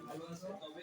ভালো আছে তবে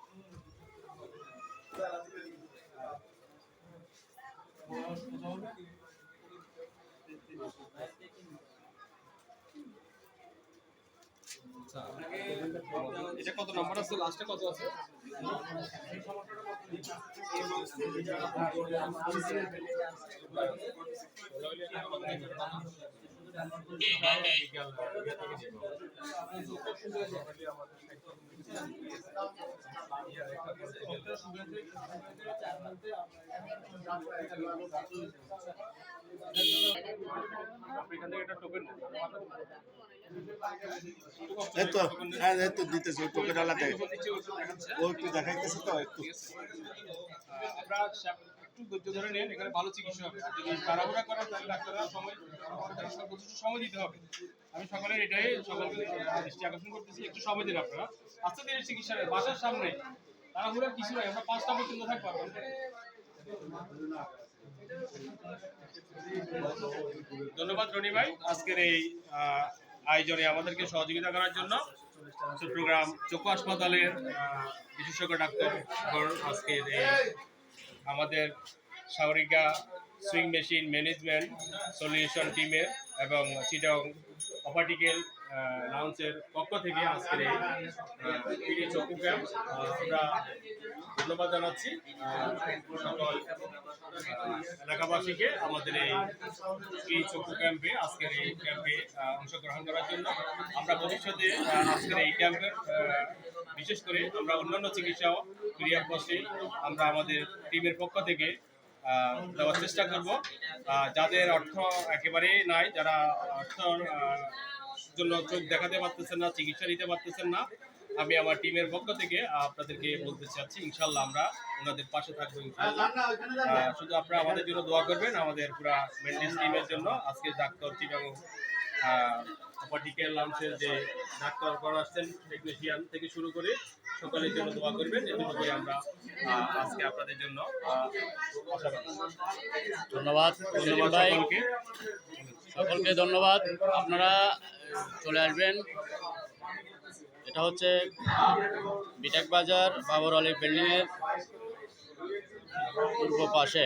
এটা কত নাম্বার আছে? লাস্টে কত আছে? এখান হ্যাঁ দিতেছে ওই টোকেন আলাদা। ও একটু দেখাইতেছে তো একটু। আপনারা একটু ধৈর্য ধরে নেন এখানে ভালো চিকিৎসা হবে। আর যদি তাড়াহুড়া করেন তাহলে ডাক্তাররা সময় যথেষ্ট সময় দিতে হবে। আমি সকালে এটাই দৃষ্টি আকর্ষণ করতেছি একটু সময় দিন আপনারা। আস্তে ধীরে চিকিৎসা বাসার সামনে। তাড়াহুড়া কিছু নাই আমরা পাঁচটা পর্যন্ত থাকব। ধন্যবাদ রনি ভাই। আজকের এই আয়োজনে আমাদেরকে সহযোগিতা করার জন্য চট্টগ্রাম চক্ষু হাসপাতালের বিশেষজ্ঞ ডাক্তার আজকের এই আমাদের Sagarika sewing machine management solution টিমের এবং চিটং অপার্টিক্যাল লাউন্সের পক্ষ থেকে আজকের এই চক্ষু ক্যাম্প আমরা ধন্যবাদ জানাচ্ছি সকল এলাকাবাসীকে আমাদের এই এই চক্ষু ক্যাম্পে আজকের এই ক্যাম্পে অংশগ্রহণ করার জন্য। আমরা ভবিষ্যতে আজকের এই ক্যাম্পের বিশেষ করে আমরা অন্যান্য চিকিৎসাও ক্রিয়ার বসে আমরা আমাদের টিমের পক্ষ থেকে দেওয়ার চেষ্টা করব। যাদের অর্থ একেবারেই নাই, যারা অর্থ জন্য চোখ দেখাতে পারতেছেন না, চিকিৎসা নিতে পারতেছেন না, আমি আমার টিমের পক্ষ থেকে আপনাদেরকে বলতে চাচ্ছি ইনশাল্লাহ আমরা ওনাদের পাশে থাকব শুধু আপনারা আমাদের জন্য দোয়া করবেন, আমাদের পুরা মেন্টেন্স টিমের জন্য। আজকে ডাক্তার চিটাং অপার্টিক্যাল লাঞ্চের যে ডাক্তার করা আসছেন টেকনিশিয়ান থেকে শুরু করে সকলের জন্য দোয়া করবেন। করে আমরা আজকে আপনাদের জন্য ধন্যবাদ ধন্যবাদ সকলকে। সকলকে ধন্যবাদ। আপনারা চলে আসবেন। এটা হচ্ছে বিটাক বাজার বাবর আলী বিল্ডিং এর পূর্ব পাশে।